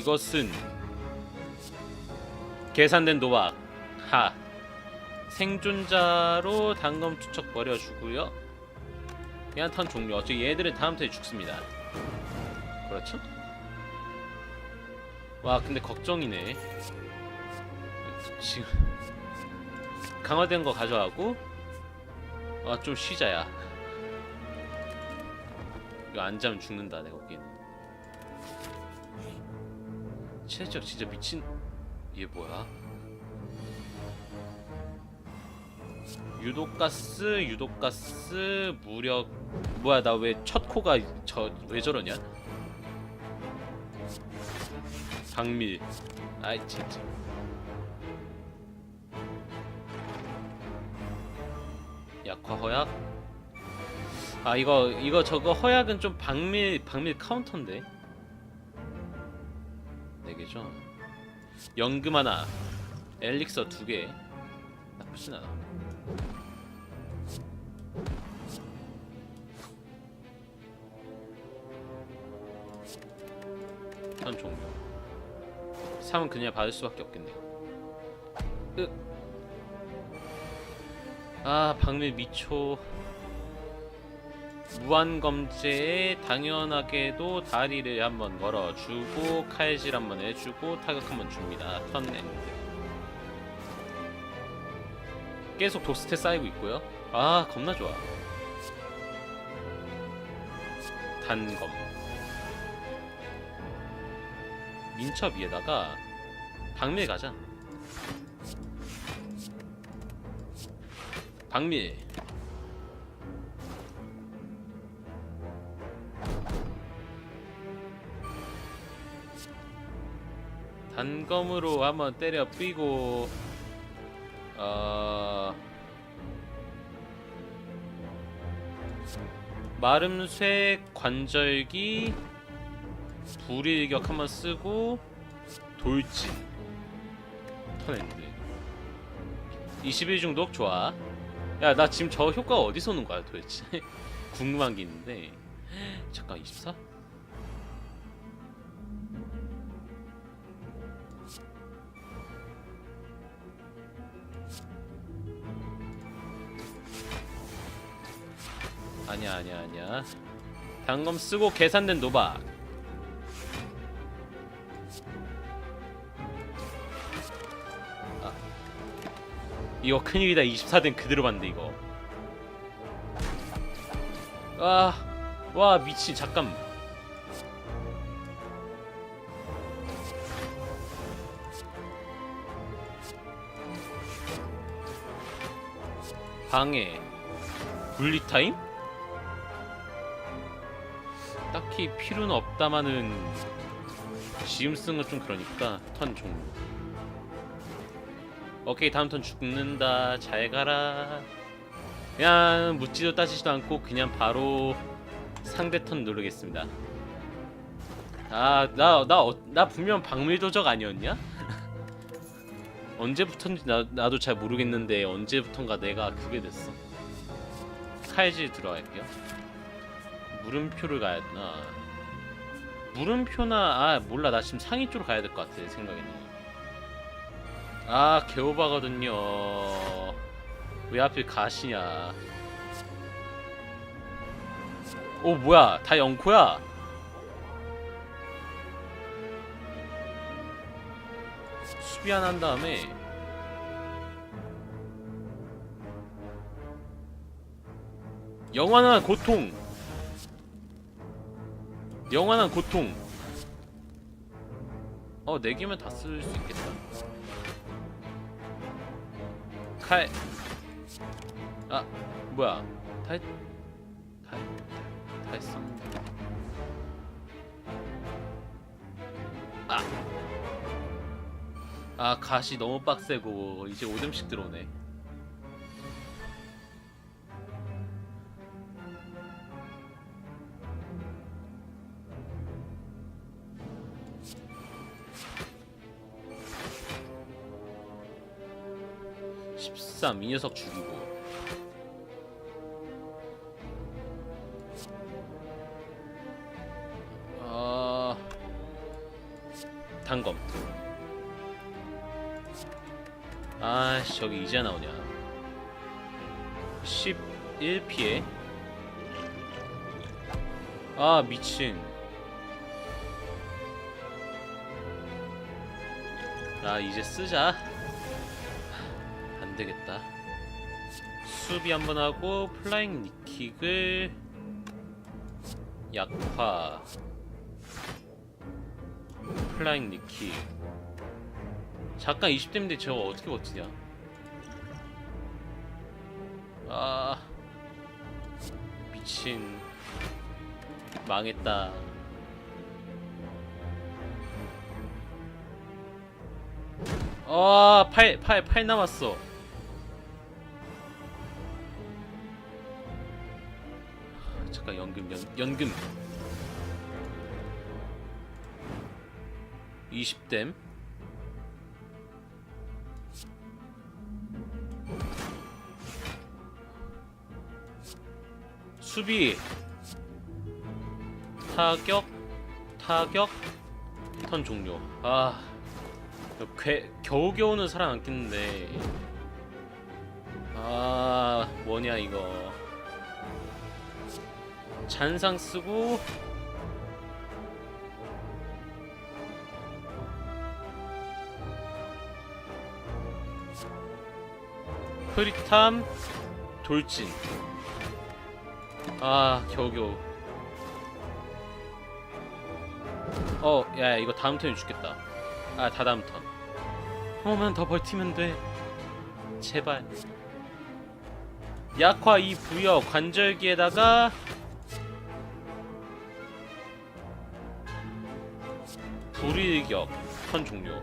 이것은 계산된 도박 하 생존자로 단검 투척 버려주고요. 그냥 턴 종료. 어차피 얘들은 다음 턴에 죽습니다. 그렇죠? 와 근데 걱정이네. 지금 강화된 거 가져가고 아 좀 쉬자야. 이거 안 자면 죽는다 내가 보기에는 체력 진짜 미친. 얘 뭐야? 유독가스 유독가스 무력. 뭐야 나 왜 첫 코가 저 왜 저러냐? 박밀 아이 진짜 약화 허약? 아 이거 이거 저거 허약은 좀 박밀 박밀 카운터인데 네 개죠. 연금 하나 엘릭서 두개. 나쁘진 않아. 현 종료 3은 그냥 받을 수밖에 없겠네요. 으. 아 박밀 미초 무한검제에 당연하게도 다리를 한번 걸어주고 칼질 한번 해주고 타격 한번 줍니다. 턴 엔드 계속 도스테 쌓이고 있고요. 아 겁나 좋아. 단검. 민첩 위에다가 박밀 가자. 박밀 단검으로 한번 때려 뿌이고 어... 마름쇠 관절기 불일격 한번 쓰고 돌진. 턴엔드 21 중독? 좋아. 야 나 지금 저 효과 어디서 오는 거야 도대체? 궁금한 게 있는데. 잠깐 24? 아니야 아니야 아니야. 단검 쓰고 계산된 노박. 아. 이거 큰일이다. 24된 그대로 봤는데 이거. 아, 와 미친 잠깐. 방해. 분리 타임? 딱히 필요는 없다마는 지금 쓴건좀 그러니까 턴 종료 오케이 다음 턴 죽는다. 잘 가라. 그냥 묻지도 따지지도 않고 그냥 바로 상대 턴 누르겠습니다. 아나 나나 분명 박밀도적 아니었냐? 언제부턴지 나, 나도 잘 모르겠는데 언제부턴가 내가 그게 됐어. 칼질 들어갈게요 물음표를 가야 되나? 물음표나 아 몰라. 나 지금 상위 쪽으로 가야 될 것 같아 생각에는. 아 개오바거든요. 왜 하필 가시냐? 오 뭐야? 다 영코야? 수비 하나 한 다음에 영원한 고통 영원한 고통 어, 네 개면 다 쓸 수 있겠다. 칼. 아, 뭐야? 다 했, 다, 했- 다 했어. 아. 아, 갓이 너무 빡세고 이제 5점씩 들어오네. 십삼 이 녀석 죽이고. 아 단검. 아씨 저기 이제 나오냐. 11피해? 아 미친. 아 이제 쓰자. 안 되겠다. 수비 한번 하고 플라잉 니킥을 약화. 플라잉 니킥. 잠깐 20대인데 저거 어떻게 버티냐? 아 미친. 망했다. 아, 8, 8, 8 남았어. 잠깐 연금 연, 연금. 20댐. 수비. 타격 타격 턴 종료. 아 괴, 겨우겨우는 살아남겠는데. 아 뭐냐 이거 잔상 쓰고 흐릿함 돌진. 아 겨우겨우. 어야 이거 다음 턴에 죽겠다. 아 다 다음 턴. 어만 더 버티면 돼. 제발. 약화 이 부여 관절기에다가 불이격 턴 종료.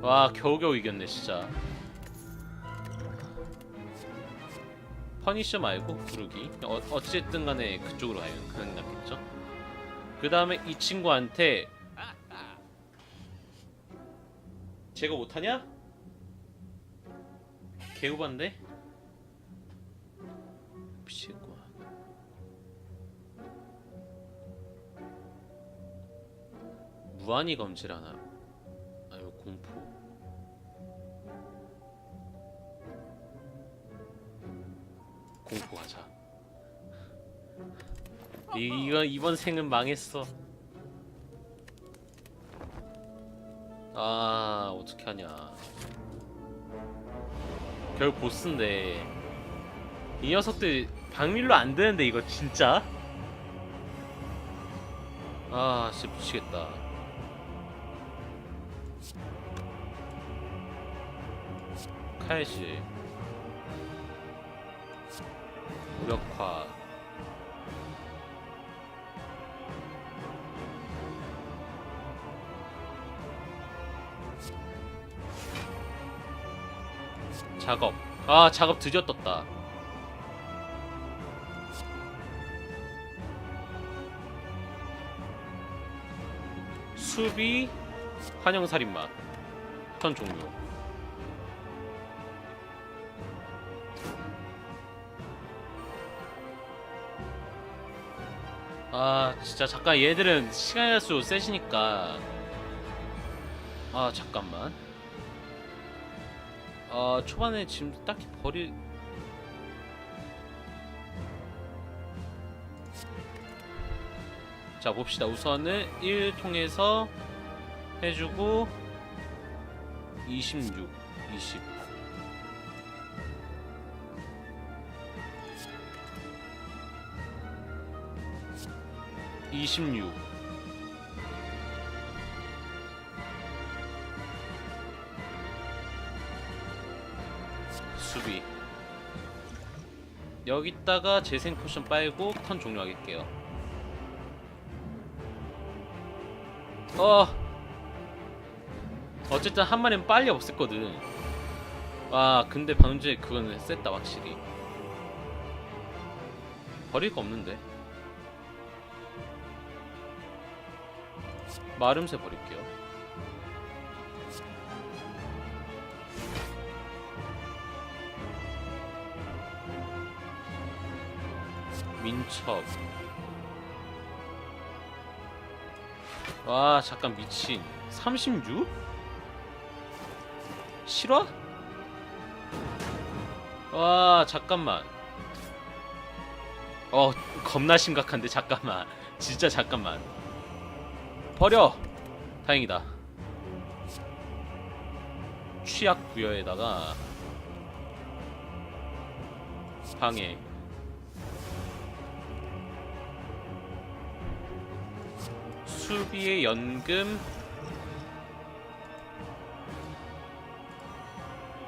와 겨우겨우 이겼네 진짜. 퍼니셔 말고 부르기. 어, 어쨌든 간에 그쪽으로 가요 그냥 낫겠죠? 그 다음에 이 친구한테 제가 못하냐? 개우반데? 미치 무한히 검질하나 아니면 공포. 공포 하자. 이- 이거 이번 생은 망했어. 아 어떻게 하냐. 결국 보스인데. 이 녀석들 박밀로 안 되는데 이거 진짜? 아 진짜 미치겠다 칼시 무력화. 작업. 아 작업 드디어 떴다. 수비 환영살인마 턴 종료. 아 진짜 잠깐 얘들은 시간 갈수록 세지니까. 아 잠깐만. 어 초반에 지금 딱히 버릴 자 봅시다. 우선은 1 통해서 해주고 26 20 26 수비. 여기다가 재생 포션 빨고 턴 종료하겠게요. 어 어쨌든 한 마리는 빨리 없앴거든. 아 근데 방금 전에 그거는 셌다 확실히. 버릴 거 없는데? 마름새 버릴게요. 민첩. 와 잠깐 미친. 36? 실화? 와 잠깐만. 어 겁나 심각한데 잠깐만. 진짜 잠깐만. 버려! 다행이다. 취약 부여에다가 방해. 수비의 연금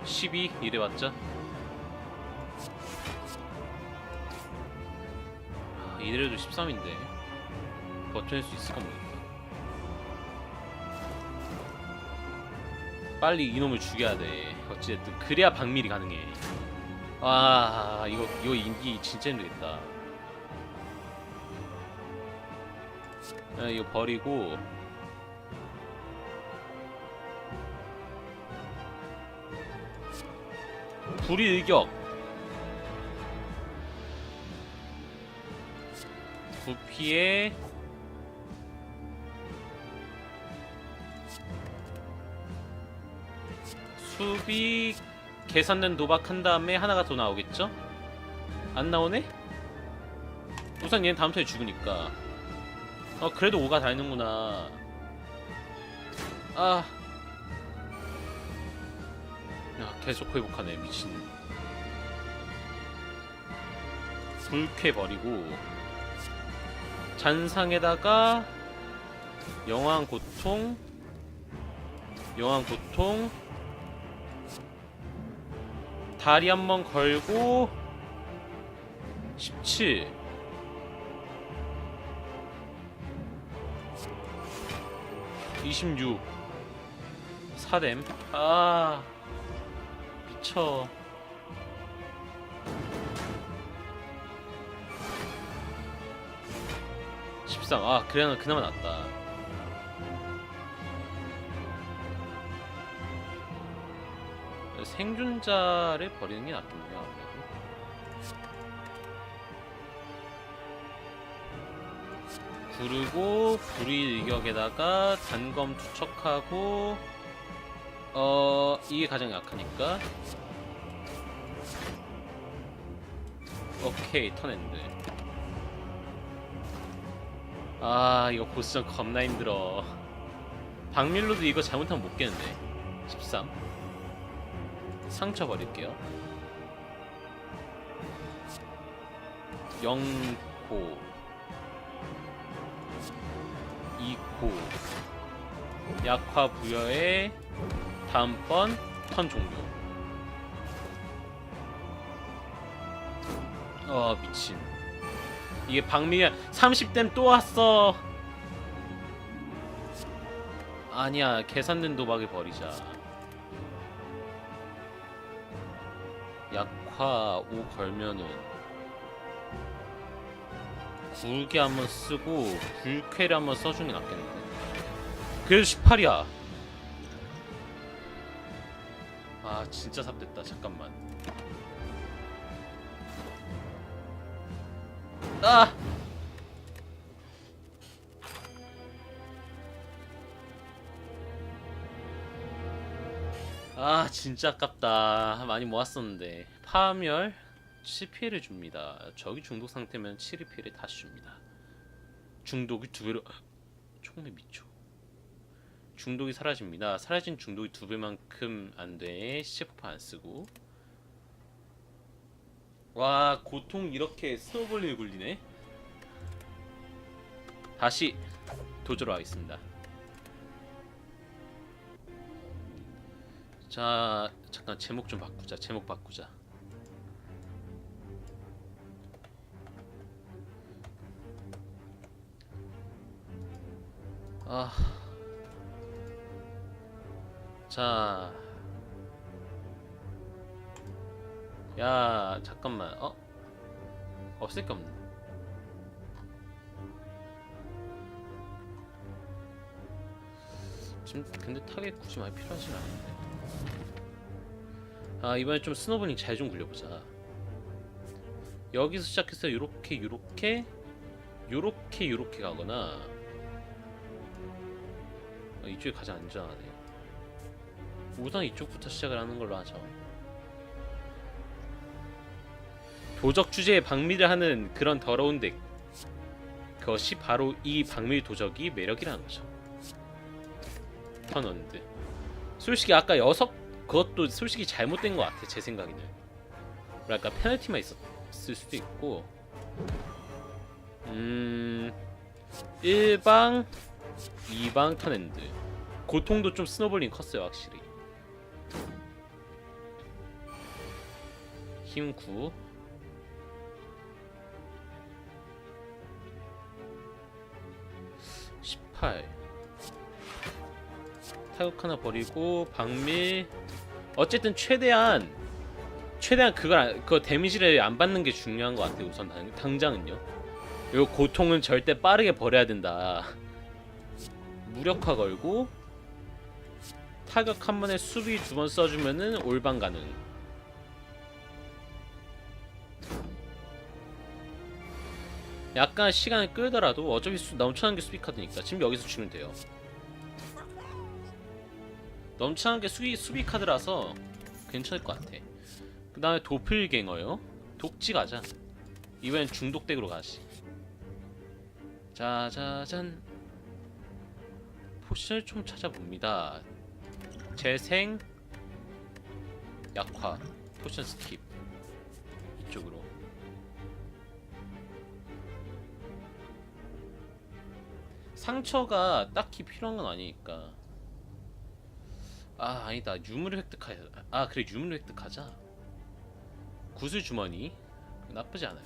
12 이래 왔죠? 아, 이래도 13인데 버텨낼 수 있을까 모르겠다. 빨리 이놈을 죽여야 돼. 어찌됐든 그래야 박밀이 가능해. 아 이거 이거 인기 진짜 힘들겠다. 아, 이거 버리고 불이의격 부피에 수비 계산된 도박한 다음에 하나가 더 나오겠죠? 안 나오네? 우선 얘는 다음 턴에 죽으니까 어 그래도 5가 닳는구나 아 야, 계속 회복하네 미친. 불쾌 버리고 잔상에다가 영왕 고통 영왕 고통 다리 한 번 걸고 17 26 4뎀 아 미쳐 십상 아 그래 그나마 낫다. 생존자를 버리는 게 낫겠네요 아무래도. 구르고 불의 의격에다가 단검 투척하고 어 이게 가장 약하니까. 오케이 턴엔드 아 이거 보스전 겁나 힘들어. 박밀로도 이거 잘못하면 못 깨는데. 13 상처 버릴게요. 영코 2코 약화 부여에 다음번 턴 종료. 어 미친. 이게 박미야 30댐 또 왔어. 아니야 계산된 도박을 버리자. 약화 5 걸면은 굵게 한번 쓰고 불쾌를 한번 써주는 게 낫겠는데. 그래도 18이야 아 진짜 삽됐다. 잠깐만. 아! 아 진짜 아깝다. 많이 모았었는데. 파멸 7피해를 줍니다. 적이 중독 상태면 7의 피해를 다시 줍니다. 중독이 두 배로 총매 미쳐 중독이 사라집니다. 사라진 중독이 두 배만큼 안 돼. 시체 폭파 안 쓰고. 와 고통 이렇게 스노볼링을 굴리네. 다시 도저로 하겠습니다. 자 잠깐 제목 좀 바꾸자. 제목 바꾸자. 아. 자. 야, 잠깐만. 어? 없을 게 없네. 지금 근데 타겟 굳이 많이 필요하진 않은데. 아, 이번에 좀 스노블링 잘 좀 굴려보자. 여기서 시작해서 요렇게 요렇게 요렇게 요렇게 가거나 아, 이쪽이 가장 안전하네. 우선 이쪽부터 시작을 하는 걸로 하죠. 도적 주제에 박밀을 하는 그런 더러운 덱. 그것이 바로 이 박밀 도적이 매력이라는 거죠. 턴원드. 솔직히 아까 여섯 그것도 솔직히 잘못된 것 같아 제 생각에는. 뭐랄까 페널티만 있었을 수도 있고. 음. 1방 2방 턴엔드 고통도 좀 스노볼링 컸어요 확실히 힘 9. 18 타격 하나 버리고 박밀 어쨌든 최대한 최대한 그걸 안- 그 데미지를 안 받는 게 중요한 것 같아요 우선. 당, 당장은요. 요 고통은 절대 빠르게 버려야 된다. 무력화 걸고 타격 한 번에 수비 두 번 써주면은 올방 가능. 약간 시간을 끌더라도 어차피 수, 넘쳐난 게 수비 카드니까. 지금 여기서 주면 돼요. 넘쳐난 게 수비, 수비 카드라서 괜찮을 것 같아. 그 다음에 도플갱어요. 독지 가자. 이번엔 중독덱으로 가지. 짜자잔. 포션을 좀 찾아봅니다 재생 약화 포션 스킵 이쪽으로. 상처가 딱히 필요한 건 아니니까. 아 아니다. 유물을 획득하자 아 그래 유물을 획득하자. 구슬 주머니. 나쁘지 않아요.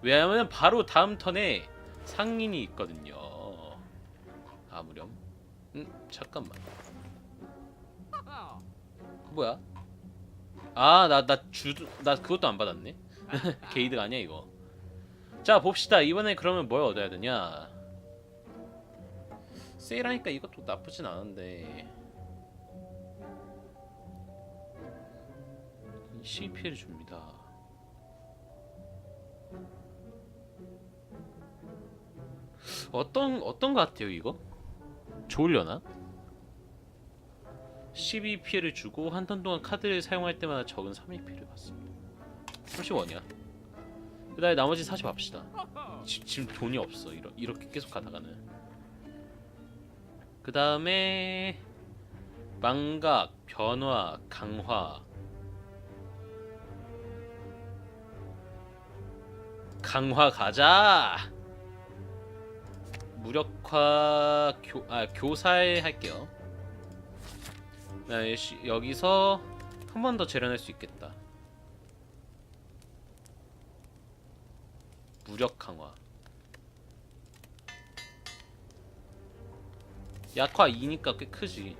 왜냐면 바로 다음 턴에 상인이 있거든요. 아무렴. 음 잠깐만 뭐야? 아 나 나 주도 나 그것도 안 받았네? 게이드가 아니야 이거. 자 봅시다. 이번에 그러면 뭘 얻어야 되냐? 세일하니까 이것도 나쁘진 않은데. CP를 줍니다. 어떤 어떤 것 같아요 이거? 좋으려나? 12 피해를 주고 한 턴 동안 카드를 사용할 때마다 적은 3EP를 받습니다. 30원이야. 그 다음에 나머지 40 합시다. 지, 지금 돈이 없어. 이러, 이렇게 계속 가다가는. 그 다음에 망각, 변화, 강화. 강화 가자! 무력화 교, 아, 교살 할게요 네, 시- 여기서 한 번 더 재련할 수 있겠다. 무력 강화. 약화 2니까 꽤 크지.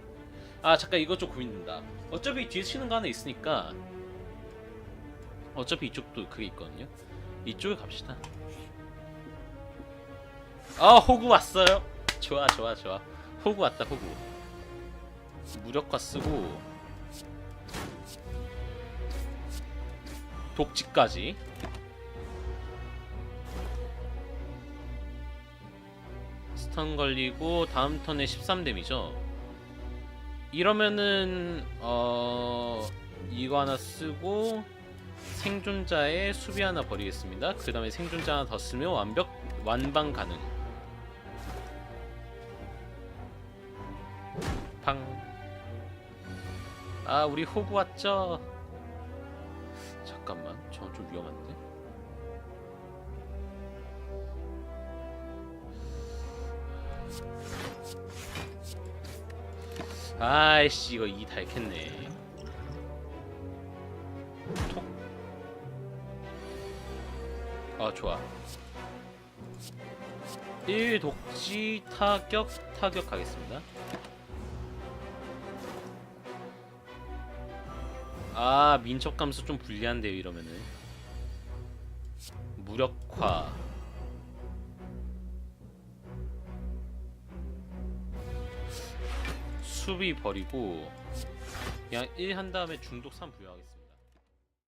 아 잠깐 이거 좀 고민된다. 어차피 뒤에 치는 거 하나 있으니까 어차피 이쪽도 그게 있거든요. 이쪽에 갑시다. 아 호구 왔어요. 좋아 좋아 좋아. 호구 왔다 호구. 무력화 쓰고 독지까지. 스턴 걸리고 다음 턴에 13뎀이죠. 이러면은 어 이거 하나 쓰고 생존자의 수비 하나 버리겠습니다. 그 다음에 생존자 하나 더 쓰면 완벽 완방 가능 아 우리 호구 왔죠? 잠깐만 저건 좀 위험한데? 아이씨 이거 이 닳겠네. 톡 아 좋아. 1 독지 타격 타격 가겠습니다 아 민첩 감소 좀 불리한데요 이러면은. 무력화. 수비 버리고 그냥 1 한 다음에 중독 3 부여하겠습니다